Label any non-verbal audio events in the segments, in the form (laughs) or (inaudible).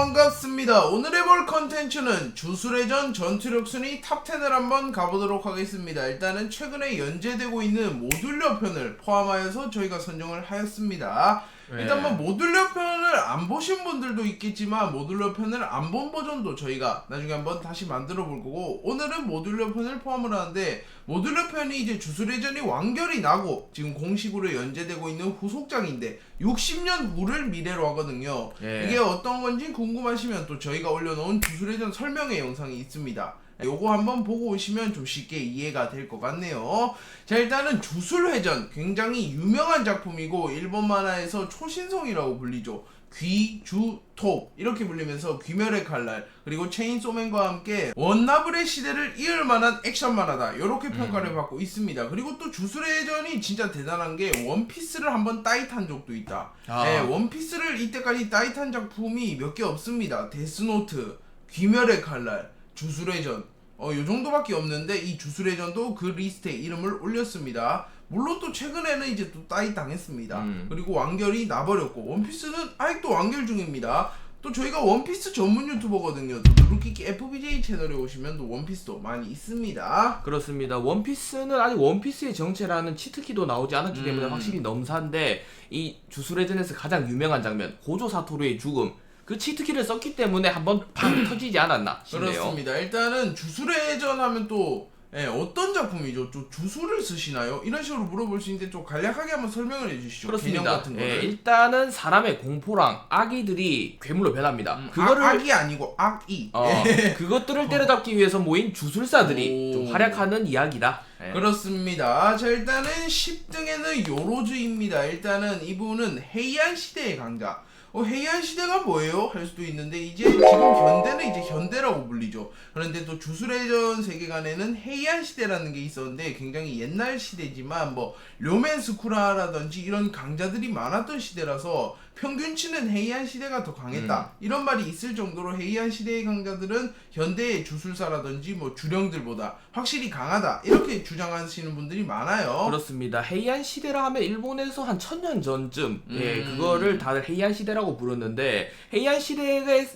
반갑습니다. 오늘 해볼 컨텐츠는 주술회전 전투력 순위 탑10을 한번 가보도록 하겠습니다. 일단은 최근에 연재되고 있는 모듈러 편을 포함하여서 저희가 선정을 하였습니다. 네. 일단 뭐 모듈러 편을 안 보신 분들도 있겠지만 모듈러 편을 안 본 버전도 저희가 나중에 한번 다시 만들어 볼 거고 오늘은 모듈러 편을 포함을 하는데 모듈러 편이 이제 주술회전이 완결이 나고 지금 공식으로 연재되고 있는 후속작인데 60년 후를 미래로 하거든요. 예. 이게 어떤 건지 궁금하시면 또 저희가 올려놓은 주술회전 설명의 영상이 있습니다. 요거 한번 보고 오시면 좀 쉽게 이해가 될 것 같네요. 자 일단은 주술회전 굉장히 유명한 작품이고 일본 만화에서 초신성이라고 불리죠. 귀, 주, 톱 이렇게 불리면서 귀멸의 칼날 그리고 체인소맨과 함께 원나블의 시대를 이을 만한 액션 만화다 이렇게 평가를 받고 있습니다. 그리고 또 주술회전이 진짜 대단한 게 원피스를 한번 따이탄 적도 있다. 아. 네, 원피스를 이때까지 따이탄 작품이 몇 개 없습니다. 데스노트, 귀멸의 칼날, 주술회전 어, 요 정도밖에 없는데 이 주술회전도 그 리스트에 이름을 올렸습니다. 물론 또 최근에는 이제 또 따이 당했습니다. 음. 그리고 완결이 나버렸고 원피스는 아직도 완결 중입니다. 또 저희가 원피스 전문 유튜버거든요. 또 누르키키 FBJ 채널에 오시면 또 원피스도 많이 있습니다. 그렇습니다. 원피스는 아직 원피스의 정체라는 치트키도 나오지 않았기 때문에 음. 확실히 넘사인데 이 주술회전에서 가장 유명한 장면 고조 사토루의 죽음 그 치트키를 썼기 때문에 한번 팡 (clears throat) 터지지 않았나 싶네요. 그렇습니다. 일단은 주술회전 하면 또 예, 어떤 작품이죠? 좀 주술을 쓰시나요? 이런 식으로 물어볼 수 있는데 좀 간략하게 한번 설명을 해주시죠. 개념 그렇습니다. 같은 예, 거를. 일단은 사람의 공포랑 아기들이 괴물로 변합니다. 음, 그거를 악, 악이 아니고 악이. 어, (laughs) 그것들을 때려잡기 위해서 모인 주술사들이 오. 좀 활약하는 이야기다. 예. 그렇습니다. 자 일단은 10등에는 요로즈입니다. 일단은 이분은 헤이안 시대의 강자. 어, 헤이안 시대가 뭐예요? 할 수도 있는데 이제 지금 현대는 이제 현대라고 불리죠. 그런데 또 주술회전 세계관에는 헤이안 시대라는 게 있었는데 굉장히 옛날 시대지만 뭐 료맨스쿠라라든지 이런 강자들이 많았던 시대라서 평균치는 헤이안 시대가 더 강했다. 이런 말이 있을 정도로 헤이안 시대의 강자들은 현대의 주술사라든지 뭐 주령들보다 확실히 강하다. 이렇게 주장하시는 분들이 많아요. 그렇습니다. 헤이안 시대라 하면 일본에서 한 천 년 전쯤 예 음. 그거를 다들 헤이안 시대라고 부르는데 헤이안 시대의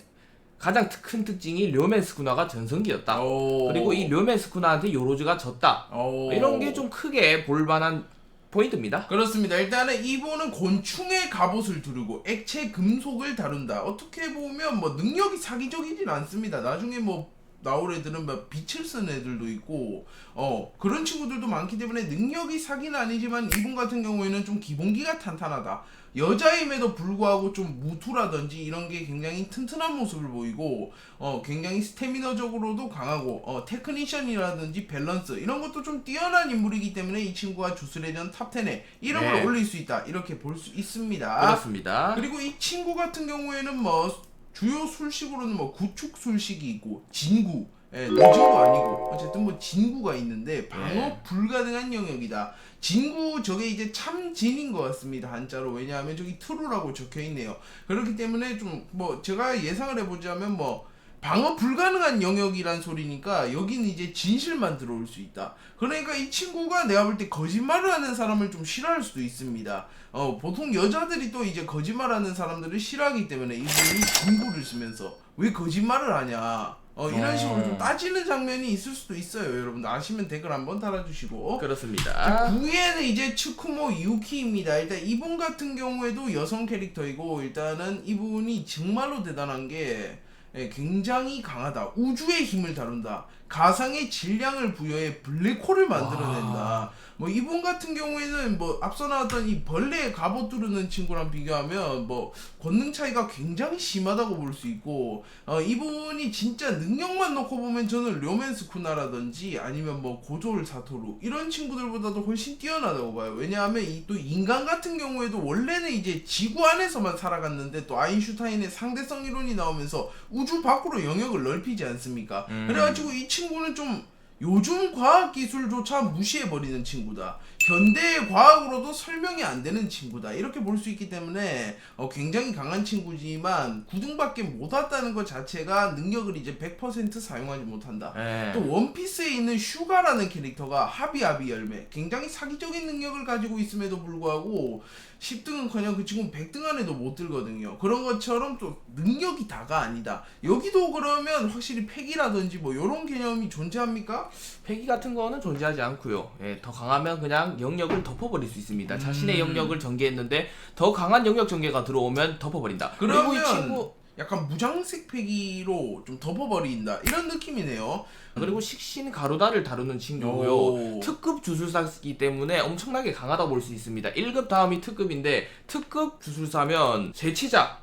가장 특- 큰 특징이 료맨스쿠나가 전성기였다. 오. 그리고 이 료맨스쿠나한테 요로즈가 졌다. 오. 이런 게 좀 크게 볼만한 포인트입니다. 그렇습니다. 일단은 이분은 곤충의 갑옷을 두르고 액체 금속을 다룬다. 어떻게 보면 뭐 능력이 사기적이진 않습니다. 나중에 뭐 나올 애들은 막 빛을 쓴 애들도 있고 어 그런 친구들도 많기 때문에 능력이 사기는 아니지만 이분 같은 경우에는 좀 기본기가 탄탄하다. 여자임에도 불구하고 좀 무투라든지 이런 게 굉장히 튼튼한 모습을 보이고 어 굉장히 스태미너적으로도 강하고 어 테크니션이라든지 밸런스 이런 것도 좀 뛰어난 인물이기 때문에 이 친구가 주술회전 탑10에 이름을 네. 올릴 수 있다 이렇게 볼 수 있습니다. 그렇습니다. 그리고 이 친구 같은 경우에는 뭐 주요 술식으로는 뭐 구축 술식이 있고 진구 예, 노진구 아니고 어쨌든 뭐 진구가 있는데 방어 네. 불가능한 영역이다. 진구 저게 이제 참진인 것 같습니다 한자로 왜냐하면 저기 트루라고 적혀 있네요. 그렇기 때문에 좀 뭐 제가 예상을 해보자면 뭐 방어 불가능한 영역이란 소리니까 여기는 이제 진실만 들어올 수 있다. 그러니까 이 친구가 내가 볼 때 거짓말을 하는 사람을 좀 싫어할 수도 있습니다. 어, 보통 여자들이 또 이제 거짓말하는 사람들을 싫어하기 때문에 이분이 진구를 쓰면서 왜 거짓말을 하냐. 어, 이런 어. 식으로 좀 따지는 장면이 있을 수도 있어요. 여러분 아시면 댓글 한번 달아주시고. 그렇습니다. 9위에는 이제 츠쿠모 유키입니다. 일단 이분 같은 경우에도 여성 캐릭터이고 일단은 이분이 정말로 대단한 게 예, 굉장히 강하다. 우주의 힘을 다룬다. 가상의 질량을 부여해 블랙홀을 만들어낸다. 뭐 이분 같은 경우에는 뭐 앞서 나왔던 이 벌레 갑옷 두르는 친구랑 비교하면 뭐 권능 차이가 굉장히 심하다고 볼 수 있고 어 이분이 진짜 능력만 놓고 보면 저는 료맨스 쿠나라든지 아니면 뭐 고졸 사토루 이런 친구들보다도 훨씬 뛰어나다고 봐요. 왜냐하면 이 또 인간 같은 경우에도 원래는 이제 지구 안에서만 살아갔는데 또 아인슈타인의 상대성 이론이 나오면서 우주 밖으로 영역을 넓히지 않습니까? 음. 그래가지고 이 친구는 좀 요즘 과학 기술조차 무시해 버리는 친구다. 현대 과학으로도 설명이 안 되는 친구다 이렇게 볼 수 있기 때문에 어, 굉장히 강한 친구지만 9등밖에 못 왔다는 것 자체가 능력을 이제 100% 사용하지 못한다. 예. 또 원피스에 있는 슈가라는 캐릭터가 하비하비 열매 굉장히 사기적인 능력을 가지고 있음에도 불구하고 10등은커녕 그 친구는 100등 안에도 못 들거든요 그런 것처럼 또 능력이 다가 아니다 여기도 그러면 확실히 팩이라든지 뭐 이런 개념이 존재합니까? 패기 같은 거는 존재하지 않고요. 예, 더 강하면 그냥 영역을 덮어버릴 수 있습니다. 자신의 음. 영역을 전개했는데 더 강한 영역 전개가 들어오면 덮어버린다. 그리고 이 그러면 친구 약간 무장색 패기로 좀 덮어버린다 이런 느낌이네요 그리고 식신 가루다를 다루는 친구고요. 오. 특급 주술사이기 때문에 엄청나게 강하다 볼 수 있습니다. 1급 다음이 특급인데 특급 주술사면 제치자라고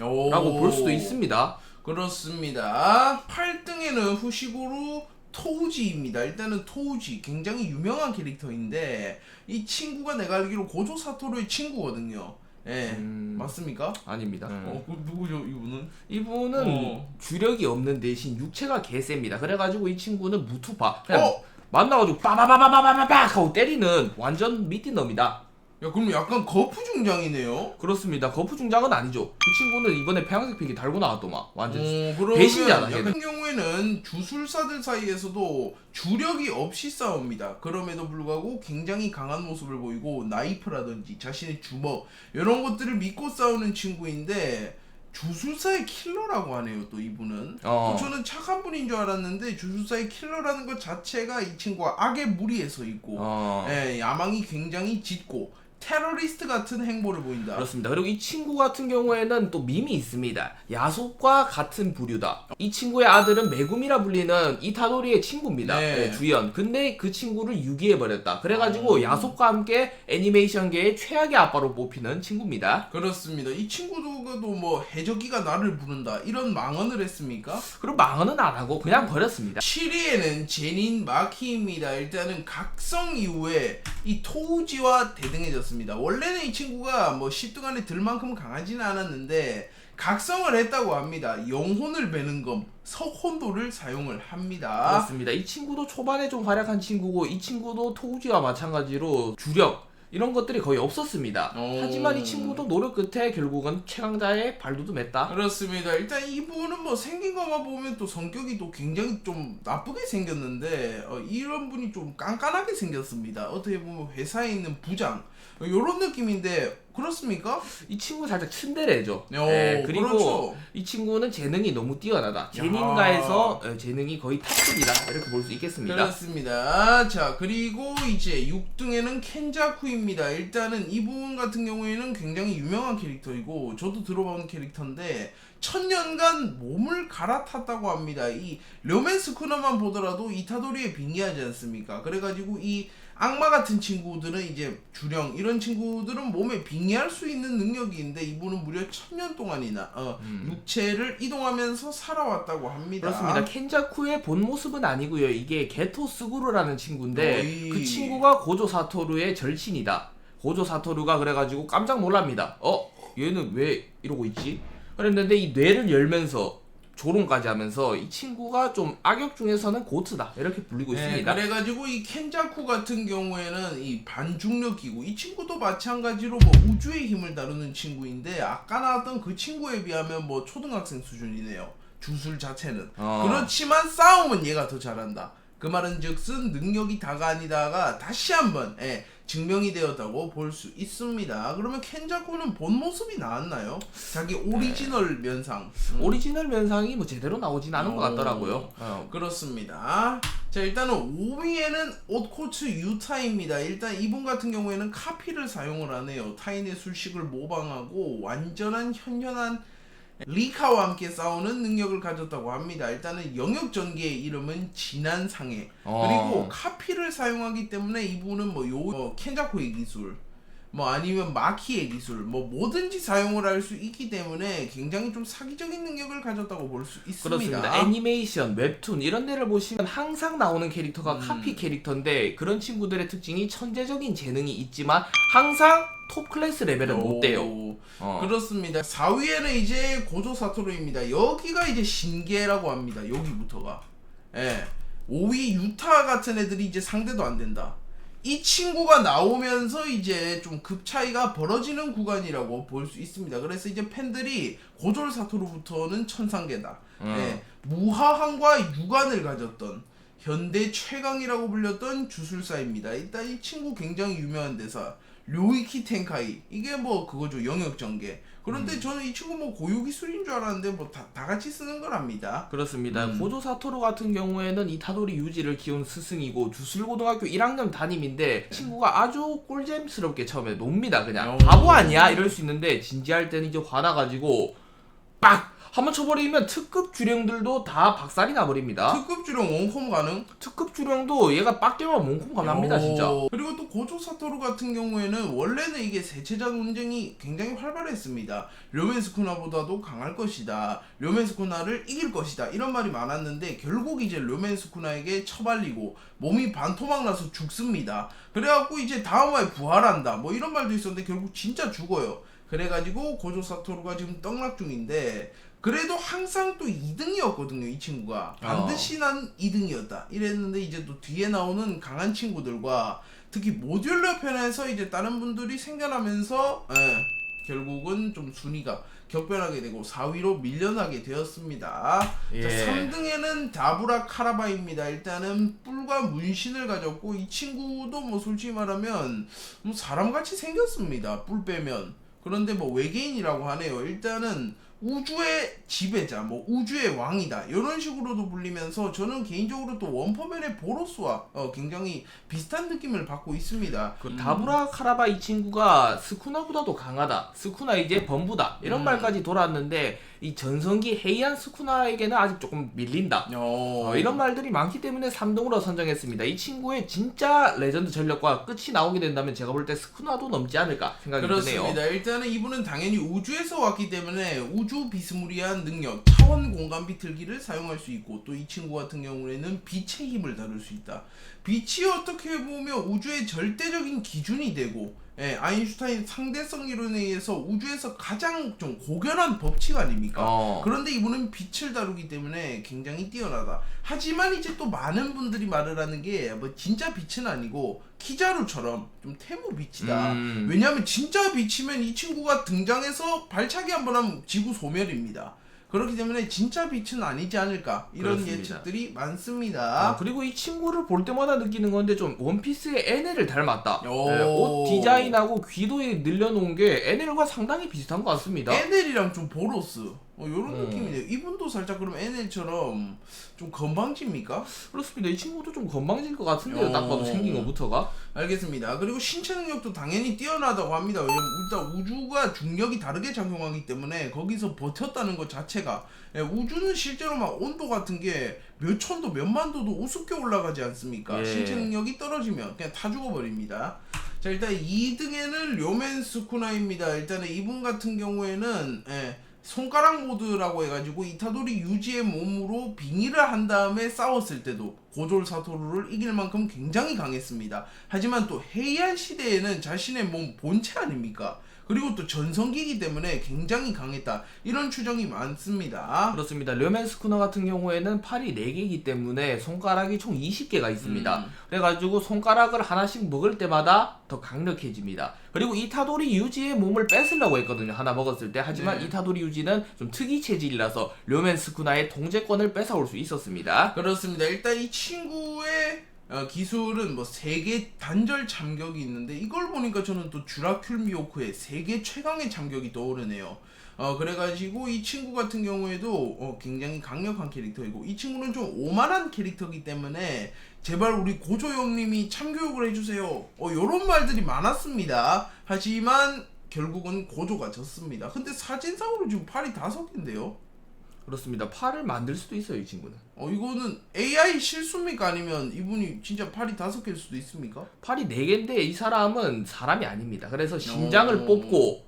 오. 볼 수도 있습니다. 그렇습니다. 8등에는 후식으로 토우지입니다. 일단은 토우지 굉장히 유명한 캐릭터인데 이 친구가 내가 알기로 고조 사토루의 친구거든요. 예. 음. 맞습니까? 아닙니다. 어, 그 누구죠, 이분은? 이분은 어. 주력이 없는 대신 육체가 개셉니다. 그래가지고 이 친구는 무투파 그냥 어? 만나가지고 빠바바바바바박 하고 때리는 완전 미띠너입니다. 야, 그럼 약간 거푸 중장이네요. 그렇습니다. 거푸 중장은 아니죠. 그 친구는 이번에 평양색 픽이 달고 나왔더만 완전 어, 그러면 배신자다, 같은 얘는. 경우에는 주술사들 사이에서도 주력이 없이 싸웁니다. 그럼에도 불구하고 굉장히 강한 모습을 보이고 나이프라든지 자신의 주먹 이런 것들을 믿고 싸우는 친구인데 주술사의 킬러라고 하네요. 또 이분은. 어. 저는 착한 분인 줄 알았는데 주술사의 킬러라는 것 자체가 이 친구가 악의 무리에서 있고 어. 예, 야망이 굉장히 짙고 테러리스트 같은 행보를 보인다. 그렇습니다. 그리고 이 친구 같은 경우에는 또 밈이 있습니다. 야속과 같은 부류다. 이 친구의 아들은 메구미라 불리는 이타도리의 친구입니다. 네. 네, 주연. 근데 그 친구를 유기해 버렸다. 그래가지고 어. 야속과 함께 애니메이션계의 최악의 아빠로 뽑히는 친구입니다. 그렇습니다. 이 친구도 뭐 해적기가 나를 부른다 이런 망언을 했습니까? 그리고 망언은 안 하고 그냥 버렸습니다. 7위에는 제닌 마키입니다. 일단은 각성 이후에 이 토우지와 대등해졌습니다. 원래는 이 친구가 뭐 10등 안에 들 만큼 강하지는 않았는데 각성을 했다고 합니다. 영혼을 베는 검 석혼도를 사용을 합니다. 그렇습니다. 이 친구도 초반에 좀 활약한 친구고 이 친구도 토우지와 마찬가지로 주력 이런 것들이 거의 없었습니다. 오. 하지만 이 친구도 노력 끝에 결국은 최강자의 발도도 맸다. 그렇습니다. 일단 이분은 뭐 생긴 것만 보면 또 성격이 또 굉장히 좀 나쁘게 생겼는데 어, 이런 분이 좀 깐깐하게 생겼습니다. 어떻게 보면 회사에 있는 부장 이런 느낌인데 그렇습니까? 이 친구 살짝 츤데레죠. 오, 네, 그리고 그렇죠. 이 친구는 재능이 너무 뛰어나다. 제닌가에서 어, 재능이 거의 탑급이다. 이렇게 볼 수 있겠습니다. 그렇습니다. 자 그리고 이제 6등에는 켄자쿠입니다. 일단은 이분 같은 경우에는 굉장히 유명한 캐릭터이고 저도 들어본 캐릭터인데 천년간 몸을 갈아탔다고 합니다. 이 료맨스 코너만 보더라도 이타도리에 빙의하지 않습니까? 그래가지고 이 악마 같은 친구들은 이제 주령 이런 친구들은 몸에 빙의할 수 있는 능력이 있는데 이분은 무려 천년 동안이나 어, 육체를 이동하면서 살아왔다고 합니다. 음. 그렇습니다. 켄자쿠의 본 모습은 아니고요. 이게 게토 스구루라는 친구인데 어이. 그 친구가 고조 사토루의 절친이다. 고조 사토루가 그래가지고 깜짝 놀랍니다. 어? 얘는 왜 이러고 있지? 그랬는데 이 뇌를 열면서 조롱까지 하면서 이 친구가 좀 악역 중에서는 고트다 이렇게 불리고 네, 있습니다. 그래가지고 이 켄자쿠 같은 경우에는 이 반중력 기구 이 친구도 마찬가지로 뭐 우주의 힘을 다루는 친구인데 아까 나왔던 그 친구에 비하면 뭐 초등학생 수준이네요. 주술 자체는 어. 그렇지만 싸움은 얘가 더 잘한다. 그 말은 즉슨 능력이 다가 아니다가 다시 한번 예, 증명이 되었다고 볼 수 있습니다. 그러면 켄자쿠는 본 모습이 나왔나요? 자기 오리지널 면상. 음. 오리지널 면상이 뭐 제대로 나오진 않은 것 오. 같더라고요. 어. 그렇습니다. 자 일단은 5위에는 옷코츠 유타입니다. 일단 이분 같은 경우에는 카피를 사용을 하네요. 타인의 술식을 모방하고 완전한 현현한 리카와 함께 싸우는 능력을 가졌다고 합니다. 일단은 영역 전개의 이름은 진한 상해. 어. 그리고 카피를 사용하기 때문에 이분은 뭐요 어, 켄자코의 기술 뭐 아니면 마키의 기술 뭐 뭐든지 사용을 할 수 있기 때문에 굉장히 좀 사기적인 능력을 가졌다고 볼 수 있습니다. 그렇습니다. 애니메이션, 웹툰 이런 데를 보시면 항상 나오는 캐릭터가 음. 카피 캐릭터인데 그런 친구들의 특징이 천재적인 재능이 있지만 항상 톱 클래스 레벨은 못 돼요. 오, 어. 그렇습니다. 4위에는 이제 고조 사토루입니다. 여기가 이제 신계라고 합니다. 여기부터가. 예. 5위 유타 같은 애들이 이제 상대도 안 된다. 이 친구가 나오면서 이제 좀 급 차이가 벌어지는 구간이라고 볼 수 있습니다. 그래서 이제 팬들이 고졸 사토루부터는 천상계다. 음. 네, 무하한과 유관을 가졌던 현대 최강이라고 불렸던 주술사입니다. 일단 이 친구 굉장히 유명한 대사 료이키 텐카이 이게 뭐 그거죠 영역 전개. 그런데 저는 이 친구 뭐 고유 기술인 줄 알았는데 뭐다 다 같이 쓰는 거랍니다. 그렇습니다. 음. 고조 사토루 같은 경우에는 이 타도리 유지를 키운 스승이고 주술고등학교 1학년 담임인데 친구가 아주 꿀잼스럽게 처음에 놉니다. 그냥 오. 바보 아니야 이럴 수 있는데 진지할 때는 이제 화나가지고 빡 한번 쳐버리면 특급 주령들도 다 박살이 나버립니다. 특급 주령 원콤 가능? 특급 주령도 얘가 빡대면 몸콩 가납니다 진짜. 오. 그리고 또 고조 사토루 같은 경우에는 원래는 이게 세체자 논쟁이 굉장히 활발했습니다. 료멘스쿠나보다도 강할 것이다. 료멘스쿠나를 이길 것이다. 이런 말이 많았는데 결국 이제 료멘스쿠나에게 처발리고 몸이 반토막 나서 죽습니다. 그래갖고 이제 다음 화에 부활한다. 뭐 이런 말도 있었는데 결국 진짜 죽어요. 그래가지고 고조 사토루가 지금 떡락 중인데 그래도 항상 또 2등이었거든요 이 친구가 반드시 난 2등이었다 이랬는데 이제 또 뒤에 나오는 강한 친구들과 특히 모듈러 편에서 이제 다른 분들이 생겨나면서 예, 결국은 좀 순위가 격변하게 되고 4위로 밀려나게 되었습니다. 예. 자, 3등에는 다브라 카라바입니다. 일단은 뿔과 문신을 가졌고 이 친구도 뭐 솔직히 말하면 뭐 사람같이 생겼습니다. 뿔 빼면. 그런데 뭐 외계인이라고 하네요. 일단은 우주의 지배자, 뭐 우주의 왕이다 이런 식으로도 불리면서 저는 개인적으로 또 원퍼맨의 보로스와 어, 굉장히 비슷한 느낌을 받고 있습니다. 그 다브라 카라바 이 친구가 스쿠나보다도 강하다. 스쿠나 이제 범부다. 이런 음. 말까지 돌았는데 이 전성기 헤이안 스쿠나에게는 아직 조금 밀린다. 어, 어, 이런 말들이 많기 때문에 3등으로 선정했습니다. 이 친구의 진짜 레전드 전력과 끝이 나오게 된다면 제가 볼 때 스쿠나도 넘지 않을까 생각이 그렇습니다. 드네요. 일단은 이분은 당연히 우주에서 왔기 때문에 우주 비스무리한 능력, 차원 공간 비틀기를 사용할 수 있고 또 이 친구 같은 경우에는 빛의 힘을 다룰 수 있다. 빛이 어떻게 보면 우주의 절대적인 기준이 되고 예, 아인슈타인 상대성 이론에 의해서 우주에서 가장 좀 고결한 법칙 아닙니까? 어. 그런데 이분은 빛을 다루기 때문에 굉장히 뛰어나다. 하지만 이제 또 많은 분들이 말을 하는 게 뭐 진짜 빛은 아니고 키자루처럼 좀 태무 빛이다. 음. 왜냐하면 진짜 빛이면 이 친구가 등장해서 발차기 한 번 하면 지구 소멸입니다. 그렇기 때문에 진짜 빛은 아니지 않을까 이런 그렇습니다. 예측들이 아, 많습니다. 그리고 이 친구를 볼 때마다 느끼는 건데 좀 원피스의 에넬을 닮았다. 오. 네, 옷 디자인하고 귀도에 늘려놓은 게 에넬과 상당히 비슷한 것 같습니다. 에넬이랑 좀 보로스 어, 이런 음. 느낌이네요. 이분도 살짝 그럼 에넬처럼 좀 건방집니까? 그렇습니다. 이 친구도 좀 건방질 것 같은데요. 딱 봐도 어. 생긴 것부터가. 알겠습니다. 그리고 신체 능력도 당연히 뛰어나다고 합니다. 왜냐면 일단 우주가 중력이 다르게 작용하기 때문에 거기서 버텼다는 것 자체가 예, 우주는 실제로 막 온도 같은 게 몇 천도 몇 만 도도 우습게 올라가지 않습니까? 예. 신체 능력이 떨어지면 그냥 다 죽어버립니다. 자 일단 2등에는 료멘 스쿠나입니다. 일단은 이분 같은 경우에는 예, 손가락 모드라고 해가지고 이타도리 유지의 몸으로 빙의를 한 다음에 싸웠을 때도 고졸 사토루를 이길 만큼 굉장히 강했습니다. 하지만 또 헤이안 시대에는 자신의 몸 본체 아닙니까? 그리고 또 전성기이기 때문에 굉장히 강했다. 이런 추정이 많습니다. 그렇습니다. 르멘 스쿠너 같은 경우에는 팔이 4개이기 때문에 손가락이 총 20개가 있습니다. 음. 그래가지고 손가락을 하나씩 먹을 때마다 더 강력해집니다. 그리고 이타도리 유지의 몸을 뺏으려고 했거든요. 하나 먹었을 때. 하지만 네. 이타도리 유지는 좀 특이 체질이라서 르멘 스쿠나의 통제권을 뺏어올 수 있었습니다. 그렇습니다. 일단 이 친구의 어, 기술은 뭐 세계 단절 참격이 있는데 이걸 보니까 저는 또 주라큘 미오크의 세계 최강의 참격이 떠오르네요. 어 그래가지고 이 친구 같은 경우에도 어, 굉장히 강력한 캐릭터이고 이 친구는 좀 오만한 캐릭터이기 때문에 제발 우리 고조 형님이 참교육을 해주세요. 어 요런 말들이 많았습니다. 하지만 결국은 고조가 졌습니다. 근데 사진상으로 지금 팔이 다섯 개인데요. 그렇습니다. 팔을 만들 수도 있어요, 이 친구는. 어 이거는 AI 실수입니까 아니면 이분이 진짜 팔이 다섯 개일 수도 있습니까? 팔이 4개인데 이 사람은 사람이 아닙니다. 그래서 심장을 오. 뽑고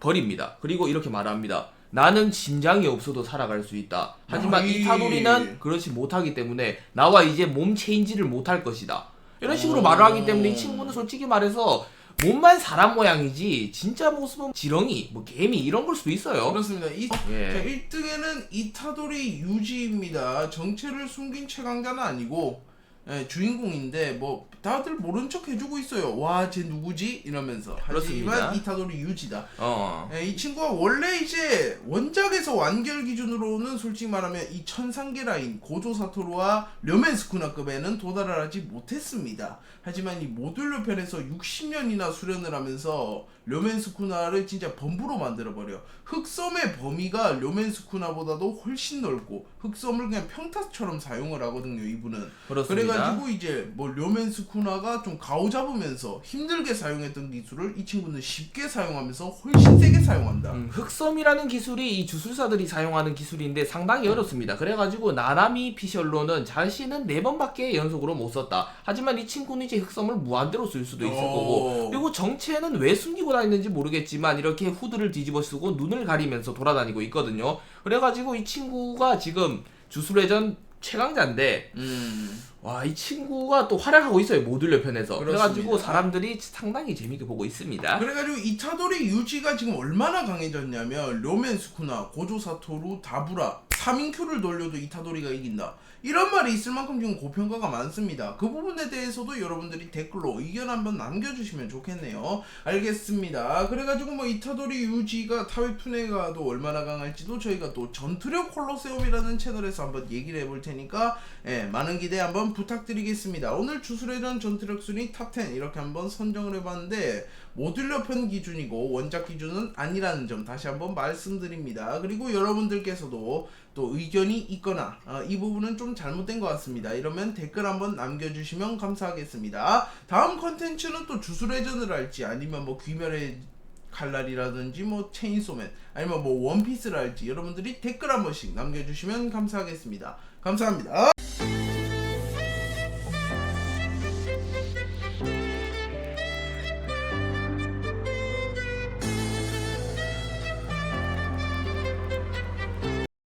버립니다. 그리고 이렇게 말합니다. 나는 심장이 없어도 살아갈 수 있다. 하지만 아이. 이타도리는 그렇지 못하기 때문에 나와 이제 몸 체인지를 못할 것이다. 이런 식으로 오. 말을 하기 때문에 이 친구는 솔직히 말해서 몸만 사람 모양이지 진짜 모습은 지렁이, 뭐 개미 이런 걸 수도 있어요. 그렇습니다. 이, 자, 예. 1등에는 이타도리 유지입니다. 정체를 숨긴 최강자는 아니고 예, 주인공인데 뭐 다들 모른 척 해주고 있어요. 와, 쟤 누구지? 이러면서. 그렇습니다. 하지만 이타도리 유지다. 어. 예, 이 친구가 원래 이제 원작에서 완결 기준으로는 솔직히 말하면 이 천상계 라인 고조 사토루와 료멘 스쿠나급에는 도달을 하지 못했습니다. 하지만 이 모듈러 편에서 60년이나 수련을 하면서 료멘 스쿠나를 진짜 범부로 만들어 버려. 흑섬의 범위가 료멘 스쿠나보다도 훨씬 넓고 흑섬을 그냥 평타처럼 사용을 하거든요. 이분은. 그렇습니다. 그래가 지고 이제 뭐 료멘 스 쿠나가 좀 가오 잡으면서 힘들게 사용했던 기술을 이 친구는 쉽게 사용하면서 훨씬 세게 사용한다. 음, 흑섬이라는 기술이 이 주술사들이 사용하는 기술인데 상당히 어렵습니다. 그래가지고 나나미 피셜로는 자신은 네 번밖에 연속으로 못 썼다. 하지만 이 친구는 이제 흑섬을 무한대로 쓸 수도 있을 오. 거고 그리고 정체는 왜 숨기고 다니는지 모르겠지만 이렇게 후드를 뒤집어 쓰고 눈을 가리면서 돌아다니고 있거든요. 그래가지고 이 친구가 지금 주술회전 최강자인데 음. 와 이 친구가 또 활약하고 있어요 모듈러 편에서 그렇습니다. 그래가지고 사람들이 상당히 재밌게 보고 있습니다. 그래가지고 이타도리 유지가 지금 얼마나 강해졌냐면 료멘 스쿠나, 고조 사토루, 다부라 3인큐를 돌려도 이타도리가 이긴다. 이런 말이 있을 만큼 지금 고평가가 많습니다. 그 부분에 대해서도 여러분들이 댓글로 의견 한번 남겨주시면 좋겠네요. 알겠습니다. 그래가지고 뭐 이타도리 유지가 타웹투네가도 얼마나 강할지도 저희가 또 전투력 콜로세움이라는 채널에서 한번 얘기를 해볼 테니까 예, 많은 기대 한번 부탁드리겠습니다. 오늘 주술회전 전투력 순위 탑10 이렇게 한번 선정을 해봤는데 모듈러 편 기준이고 원작 기준은 아니라는 점 다시 한번 말씀드립니다. 그리고 여러분들께서도 또 의견이 있거나 어, 이 부분은 좀 잘못된 것 같습니다. 이러면 댓글 한번 남겨주시면 감사하겠습니다. 다음 컨텐츠는 또 주술회전을 할지 아니면 뭐 귀멸의 칼날이라든지 뭐 체인소맨 아니면 뭐 원피스를 할지 여러분들이 댓글 한 번씩 남겨주시면 감사하겠습니다. 감사합니다.